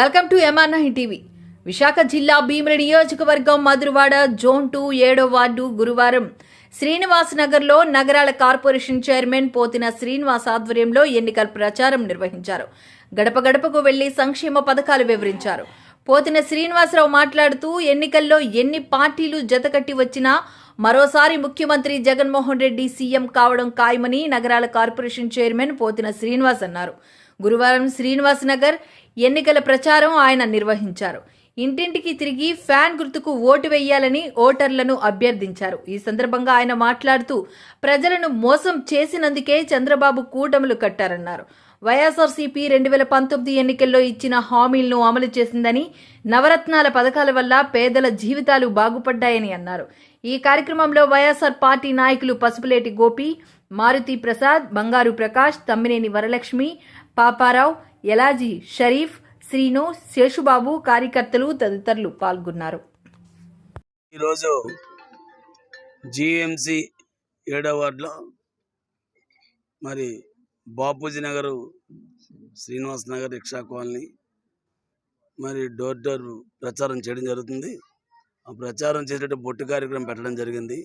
Welcome to ఎంఆర్నై TV. Visakha జిల్లా భీమిడి నియోజకవర్గం మధురవాడ జోన్ టూ ఏడో వార్డు గురువారం. శ్రీనివాస్ నగర్లో నగరాల కార్పొరేషన్ చైర్మన్ పోతిన శ్రీనివాస్ ఆధ్వర్యంలో ఎన్నికల ప్రచారం నిర్వహించారు. గడప గడపకు వెళ్ళి సంక్షేమ పథకాలు వివరించారు. పోతిన శ్రీనివాసరావు మాట్లాడుతూ ఎన్నికల్లో ఎన్ని పార్టీలు జతకట్టి వచ్చినా మరోసారి ముఖ్యమంత్రి జగన్మోహన్ రెడ్డి సీఎం కావడం ఖాయమని నగరాల కార్పొరేషన్ చైర్మన్ పోతిన శ్రీనివాస్ అన్నారు. గురువారం శ్రీనివాస్ నగర్ ఎన్నికల ప్రచారం ఆయన నిర్వహించారు. ఇంటింటికి తిరిగి ఫ్యాన్ గుర్తుకు ఓటు వేయాలని ఓటర్లను అభ్యర్థించారు. ఈ సందర్భంగా ఆయన మాట్లాడుతూ ప్రజలను మోసం చేసినందుకే చంద్రబాబు కూటములు కట్టారన్నారు. వైఎస్ఆర్సీపీ రెండు వేల పంతొమ్మిది ఎన్నికల్లో ఇచ్చిన హామీలను అమలు చేసిందని నవరత్నాల పథకాల వల్ల పేదల జీవితాలు బాగుపడ్డాయని అన్నారు. ఈ కార్యక్రమంలో వైఎస్ఆర్ పార్టీ నాయకులు పసుపులేటి గోపి మారుతి ప్రసాద్ బంగారు ప్రకాష్ తమ్మినేని వరలక్ష్మి పాపారావు ఎలాజీ షరీఫ్ శ్రీను శేషుబాబు కార్యకర్తలు తదితరులు పాల్గొన్నారు. ఈరోజు జిఎంసి ఏడవ వార్డులో మరి బాపూజీ నగర్ శ్రీనివాస్ నగర్ రిక్షా కాలనీ మరి డోర్ డోర్ ప్రచారం చేయడం జరుగుతుంది. ఆ ప్రచారం చేసేటప్పుడు బొట్టు కార్యక్రమం పెట్టడం జరిగింది.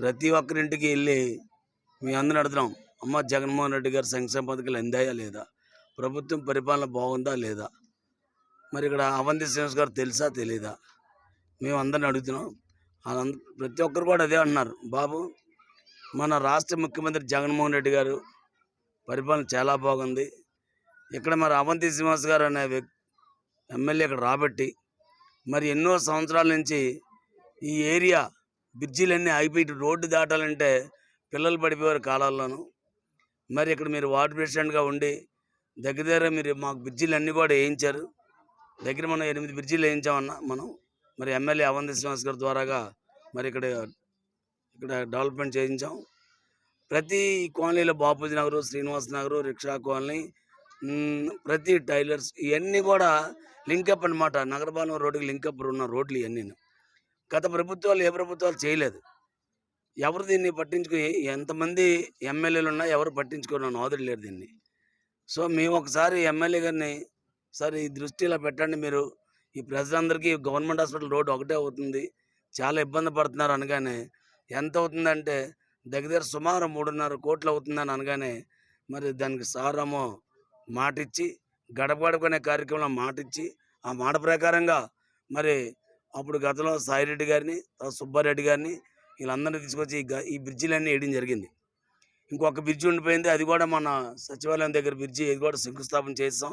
ప్రతి ఒక్కరింటికి వెళ్ళి మీ అందరూ అడుగుతున్నాం అమ్మ జగన్మోహన్ రెడ్డి గారు సంక్షేమ పథకాలు అందాయా లేదా? ప్రభుత్వం పరిపాలన బాగుందా లేదా? మరి ఇక్కడ అవంతి శ్రీనివాస్ గారు తెలుసా తెలీదా? మేము అందరిని అడుగుతున్నాం. ప్రతి ఒక్కరు కూడా అదే అంటున్నారు బాబు మన రాష్ట్ర ముఖ్యమంత్రి జగన్మోహన్ రెడ్డి గారు పరిపాలన చాలా బాగుంది. ఇక్కడ మరి అవంతి శ్రీనివాస్ గారు అనే ఎమ్మెల్యే ఇక్కడ రాబట్టి మరి ఎన్నో సంవత్సరాల నుంచి ఈ ఏరియా బ్రిడ్జిలన్నీ అయిపోయి రోడ్డు దాటాలంటే పిల్లలు పడిపోయారు కాలాల్లోనూ. మరి ఇక్కడ మీరు వార్డ్ ప్రెసిడెంట్గా ఉండి దగ్గర దగ్గర మీరు మాకు బ్రిడ్జిలు అన్నీ కూడా వేయించారు. దగ్గర మనం ఎనిమిది బ్రిడ్జిలు వేయించామన్నా మనం. మరి ఎమ్మెల్యే అవంతి శ్రీనివాస్ గారి ద్వారాగా మరి ఇక్కడ ఇక్కడ డెవలప్మెంట్ చేయించాం. ప్రతి కాలనీలో బాపూజీ నగరు శ్రీనివాస్ నగరు రిక్షా కాలనీ ప్రతి టైలర్స్ ఇవన్నీ కూడా లింకప్ అనమాట నగరపాలెం రోడ్డుకి లింకప్ ఉన్న రోడ్లు ఇవన్నీ గత ప్రభుత్వాలు ఏ ప్రభుత్వాలు చేయలేదు. ఎవరు దీన్ని పట్టించుకు ఎంతమంది ఎమ్మెల్యేలు ఉన్నా ఎవరు పట్టించుకున్న నాదుడు లేరు దీన్ని. సో మేము ఒకసారి ఎమ్మెల్యే గారిని సార్ ఈ దృష్టిలో పెట్టండి మీరు. ఈ ప్రజలందరికీ గవర్నమెంట్ హాస్పిటల్ రోడ్డు ఒకటే అవుతుంది. చాలా ఇబ్బంది పడుతున్నారు అనగానే ఎంత అవుతుందంటే దగ్గర సుమారు మూడున్నర కోట్లు అవుతుందని అనగానే మరి దానికి సారమో మాటిచ్చి గడప గడపనే కార్యక్రమంలో మాటిచ్చి ఆ మాట ప్రకారంగా మరి అప్పుడు గతంలో సాయిరెడ్డి గారిని సుబ్బారెడ్డి గారిని వీళ్ళందరినీ తీసుకొచ్చి ఈ బ్రిడ్జిలన్నీ వేయడం జరిగింది. ఇంకొక బ్రిడ్జి ఉండిపోయింది. అది కూడా మన సచివాలయం దగ్గర బ్రిడ్జి ఇది కూడా శంకుస్థాపన చేస్తాం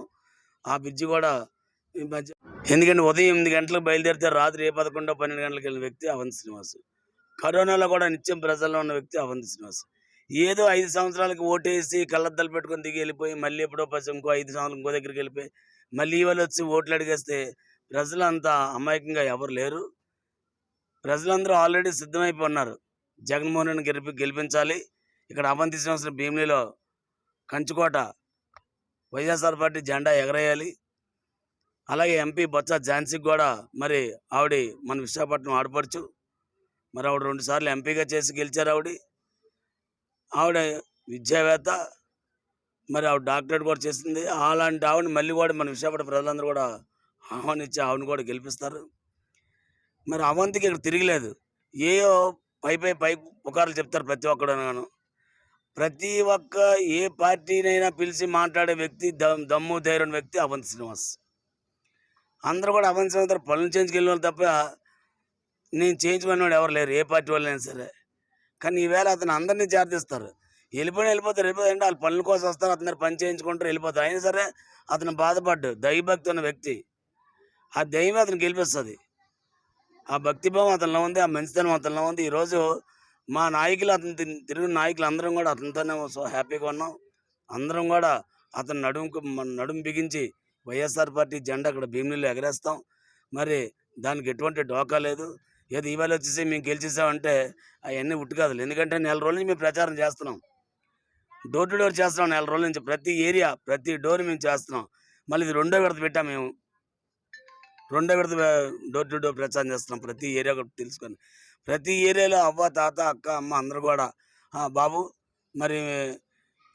ఆ బ్రిడ్జి కూడా ఈ మధ్య ఎందుకంటే ఉదయం ఎనిమిది గంటలకు బయలుదేరితే రాత్రి ఏ పదకొండో పన్నెండు గంటలకు వెళ్ళిన వ్యక్తి అవంతి శ్రీనివాస్. కరోనాలో కూడా నిత్యం ప్రజల్లో ఉన్న వ్యక్తి అవంతి శ్రీనివాస్. ఏదో ఐదు సంవత్సరాలకు ఓటేసి కళ్ళద్దాలు పెట్టుకొని దిగి వెళ్ళిపోయి మళ్ళీ ఎప్పుడో పసి ఇంకో ఐదు సంవత్సరాలు ఇంకో దగ్గరికి వెళ్ళిపోయి మళ్ళీ ఇవాళ వచ్చి ఓట్లు అడిగేస్తే ప్రజలు అంత అమాయకంగా ఎవరు లేరు. ప్రజలందరూ ఆల్రెడీ సిద్ధమైపోన్నారు. జగన్మోహన్ రెడ్డిని గెలిపి గెలిపించాలి. ఇక్కడ అవంతి శ్రీనివాసరావు భీమిలిలో కంచుకోట వైఎస్ఆర్ పార్టీ జెండా ఎగరేయాలి. అలాగే ఎంపీ బొత్స ఝాన్సీకి కూడా మరి ఆవిడ మన విశాఖపట్నం ఆడపడుచు. మరి ఆవిడ రెండుసార్లు ఎంపీగా చేసి గెలిచారు ఆవిడ. ఆవిడ విద్యావేత్త మరి ఆవిడ డాక్టరేట్ కూడా చేసింది. అలాంటి ఆవిడ మళ్ళీ కూడా మన విశాఖపట్నం ప్రజలందరూ కూడా ఆహ్వానించి ఆవిడని కూడా గెలిపిస్తారు. మరి అవంతికి ఇక్కడ తిరగలేదు. ఏయో పై పై పై పుకార్లు చెప్తారు ప్రతి ఒక్కడనగాను ప్రతి ఒక్క ఏ పార్టీనైనా పిలిచి మాట్లాడే వ్యక్తి దమ్- దమ్ము ధైర్యం వ్యక్తి అవంతి శ్రీనివాస్. అందరూ కూడా అవంతి శ్రీనివాస్ పనులు చేయించుకెళ్ళిన వాళ్ళు తప్ప నేను చేయించుకునేవాడు ఎవరు లేరు ఏ పార్టీ వాళ్ళైనా సరే. కానీ ఈవేళ అతను అందరినీ చేర్తిస్తారు వెళ్ళిపోయిన వెళ్ళిపోతారు వెళ్ళిపోతారు వాళ్ళు పనుల కోసం వస్తారు అతని పని చేయించుకుంటారు వెళ్ళిపోతారు. అయినా సరే అతను బాధపడ్డు దైవభక్తి ఉన్న వ్యక్తి. ఆ దైవం అతను గెలిపిస్తుంది. ఆ భక్తిభావం అతనిలో ఉంది ఆ మంచితనం అతనిలో ఉంది. ఈరోజు మా నాయకులు అతను తిరుగు తిరిగిన నాయకులు అందరం కూడా అతనితోనే సో హ్యాపీగా ఉన్నాం. అందరం కూడా అతను నడుముకు నడుము బిగించి వైఎస్ఆర్ పార్టీ జెండా అక్కడ భీమిలీలో ఎగరేస్తాం. మరి దానికి ఎటువంటి డోకా లేదు. ఏది ఇవాళ వచ్చేసి మేము గెలిచేసామంటే అవన్నీ ఉట్టుకాదు ఎందుకంటే నెల రోజుల నుంచి మేము ప్రచారం చేస్తున్నాం. డోర్ టు డోర్ చేస్తున్నాం నెల రోజుల నుంచి. ప్రతి ఏరియా ప్రతి డోర్ మేము చేస్తున్నాం. మళ్ళీ ఇది రెండో విడత పెట్టాం మేము. రెండో విడత డోర్ టు డోర్ ప్రచారం చేస్తున్నాం ప్రతి ఏరియా కూడా తెలుసుకొని. ప్రతి ఏరియాలో అవ్వ తాత అక్క అమ్మ అందరూ కూడా. బాబు మరి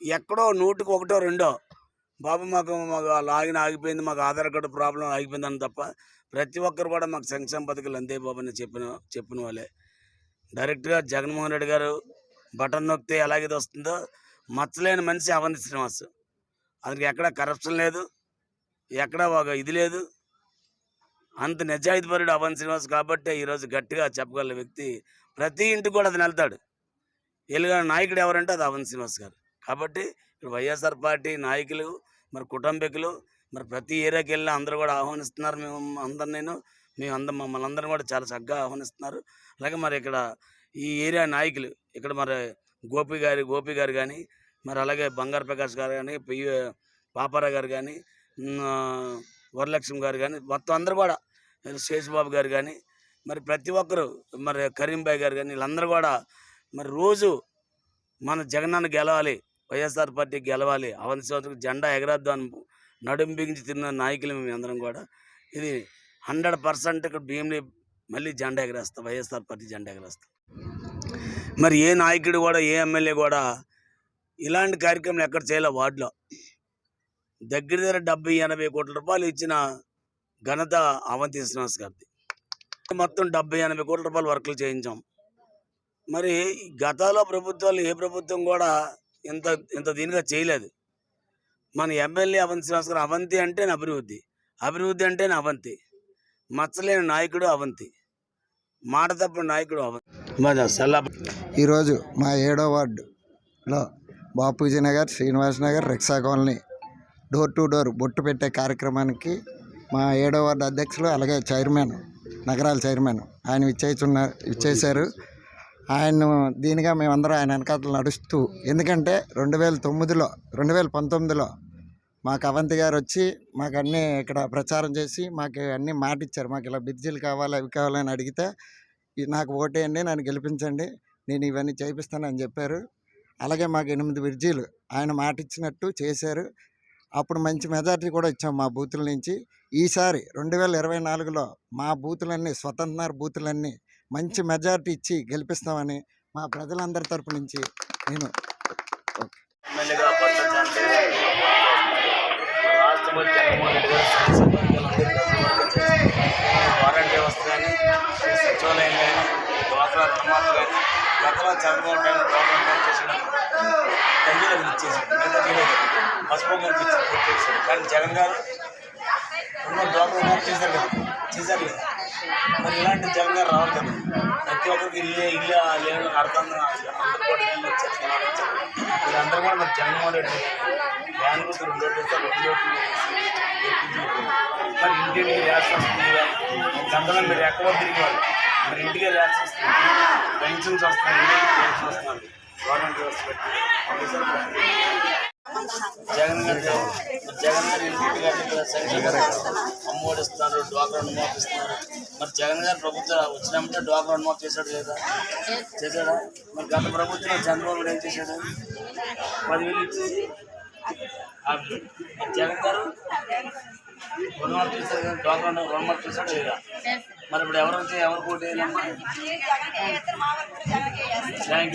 ఎక్కడో నూటికి ఒకటో రెండో. బాబు మాకు మాకు లాగిన ఆగిపోయింది మాకు ఆధార్ కార్డు ప్రాబ్లం ఆగిపోయిందని తప్ప ప్రతి ఒక్కరు కూడా మాకు సంక్షేమ పథకాలు అందే బాబు అని చెప్పిన చెప్పిన వాళ్ళే. డైరెక్ట్గా జగన్మోహన్ రెడ్డి గారు బటన్ నొక్కితే ఎలాగైతే వస్తుందో మచ్చలేని మనిషి అవంతి శ్రీనివాస్. అతనికి ఎక్కడ కరప్షన్ లేదు ఎక్కడ ఒక ఇది లేదు. అంత నిజాయితీపరుడు అవన్ శ్రీనివాస్ కాబట్టి ఈరోజు గట్టిగా చెప్పగల వ్యక్తి ప్రతి ఇంటికి కూడా అతను వెళ్తాడు. ఎలుగా నాయకుడు ఎవరంటే అది అవన్ శ్రీనివాస్ గారు. కాబట్టి ఇప్పుడు వైఎస్ఆర్ పార్టీ నాయకులు మరి కుటుంబీకులు మరి ప్రతి ఏరియాకి వెళ్ళి అందరూ కూడా ఆహ్వానిస్తున్నారు. మేము అందరు నేను మేము అందరం మమ్మల్ని అందరం కూడా చాలా చక్కగా ఆహ్వానిస్తున్నారు. అలాగే మరి ఇక్కడ ఈ ఏరియా నాయకులు ఇక్కడ మరి గోపి గారి గోపి గారు కానీ మరి అలాగే బంగారు ప్రకాష్ గారు కానీ పియ్య పాపారావు గారు కానీ వరలక్ష్మి గారు కానీ మొత్తం అందరూ కూడా శేషబాబు గారు కానీ మరి ప్రతి ఒక్కరు మరి కరీంబాయ్ గారు కానీ వీళ్ళందరూ కూడా మరి రోజు మన జగనన్న గెలవాలి వైఎస్ఆర్ పార్టీ గెలవాలి అవంతి సంవత్సరం జెండా ఎగరద్దాం నడుం బిగించి తిన్న నాయకులు మేము అందరం కూడా. ఇది హండ్రెడ్ పర్సెంట్ ఇక్కడ భీమిని మళ్ళీ జెండా ఎగరేస్తాం వైఎస్ఆర్ పార్టీ జెండా ఎగరేస్తాం. మరి ఏ నాయకుడు కూడా ఏ ఎమ్మెల్యే కూడా ఇలాంటి కార్యక్రమాలు ఎక్కడ చేయలే వార్డులో. దగ్గర దగ్గర డెబ్బై ఎనభై కోట్ల రూపాయలు ఇచ్చిన ఘనత అవంతి శ్రీనివాస్ గారిది. మొత్తం డెబ్బై ఎనభై కోట్ల రూపాయలు వర్కులు చేయించాం. మరి గతంలో ప్రభుత్వాలు ఏ ప్రభుత్వం కూడా ఇంత ఇంత దీనిగా చేయలేదు. మన ఎమ్మెల్యే అవంతి శ్రీనివాస్ గారు అవంతి అంటే నా అభివృద్ధి. అభివృద్ధి అంటే నా అవంతి. మచ్చలేని నాయకుడు అవంతి. మాట తప్ప నాయకుడు అవంతి. సెల్లా ఈరోజు మా ఏడో వార్డులో Bapuji Nagar Srinivas Nagar rickshaw colony door to door బొట్టు పెట్టే కార్యక్రమానికి మా ఏడో వార్డు అధ్యక్షులు అలాగే చైర్మన్ నగరాల చైర్మన్ ఆయన ఇచ్చేస్తున్న విచ్చేశారు. ఆయన దీనిగా మేమందరం ఆయన వెనకాతలు నడుస్తూ ఎందుకంటే రెండు వేల తొమ్మిదిలో రెండు వేల పంతొమ్మిదిలో మాకు అవంతి గారు వచ్చి మాకు అన్నీ ఇక్కడ ప్రచారం చేసి మాకు అన్నీ మాట ఇచ్చారు మాకు ఇలా బిర్జీలు కావాలి అవి కావాలని అడిగితే నాకు ఓటేయండి నన్ను గెలిపించండి నేను ఇవన్నీ చేపిస్తానని చెప్పారు. అలాగే మాకు ఎనిమిది బిర్జీలు ఆయన మాట ఇచ్చినట్టు చేశారు. అప్పుడు మంచి మెజార్టీ కూడా ఇచ్చాం మా బూతుల నుంచి. ఈసారి రెండు వేల ఇరవై నాలుగులో మా బూతులన్నీ స్వతంత్ర బూతులన్నీ మంచి మెజార్టీ ఇచ్చి గెలిపిస్తామని మా ప్రజలందరి తరపు నుంచి నేను వారంటీ వ్యవస్థ కానీ సచివాలయం కానీ డ్వాక్రా రుణమాఫీ కానీ గతంలో చంద్రబాబు నాయుడు గవర్నమెంట్ కానీ చేసిన ఇచ్చేసాడు మిగతా చేయలేదు పసుపు గారికి కానీ జగన్ గారు ఉన్న డ్వాక్రా రుణమాఫీ చేశారు కదా చేశారు కదా మరి ఇలాంటి జగన్ గారు రావాలి కదా ప్రతి ఒక్కరికి ఇల్లు ఇల్లు లేని అర్థం అందరు కూడా ఇల్లు వచ్చారు జనాలు వచ్చారు వీళ్ళందరూ కూడా మరి జగన్మోహన్ రెడ్డి వ్యాన్ గుర్తు రెండు ఓట్లు ఇస్తారు రెండు ఓట్లు మరి ఇంటికి ర్యాక్స్ వస్తుంది గంటలో మీరు ఎక్కడో తిరిగేవాళ్ళు మరి ఇంటికే ర్యాక్స్ వస్తుంది పెన్షన్స్ వస్తాయి పెన్షన్ వస్తున్నారు గవర్నమెంట్ వ్యవస్థ జగన్ ఒకేసారి జగన్ గారు జగన్ గారు ఇంటింటి గారు అమ్మఒడి ఇస్తున్నారు డ్వాక్రా రుణమాఫీ ఇస్తున్నారు మరి జగన్ గారు ప్రభుత్వం వచ్చినామంటే డ్వాక్రా రుణమాఫీ చేశాడు లేదా చేశాడా? మరి గత ప్రభుత్వం చంద్రబాబు ఏం చేశాడు? పదివేలు ఇచ్చేసి జగన్ గారు రుణమాఫీ చేశారు డ్వాక్రా రుణమాఫీ చేశాడు లేదా మరి ఇప్పుడు ఎవరు వచ్చి ఎవరు పోటీ వేయాలమ్మా థ్యాంక్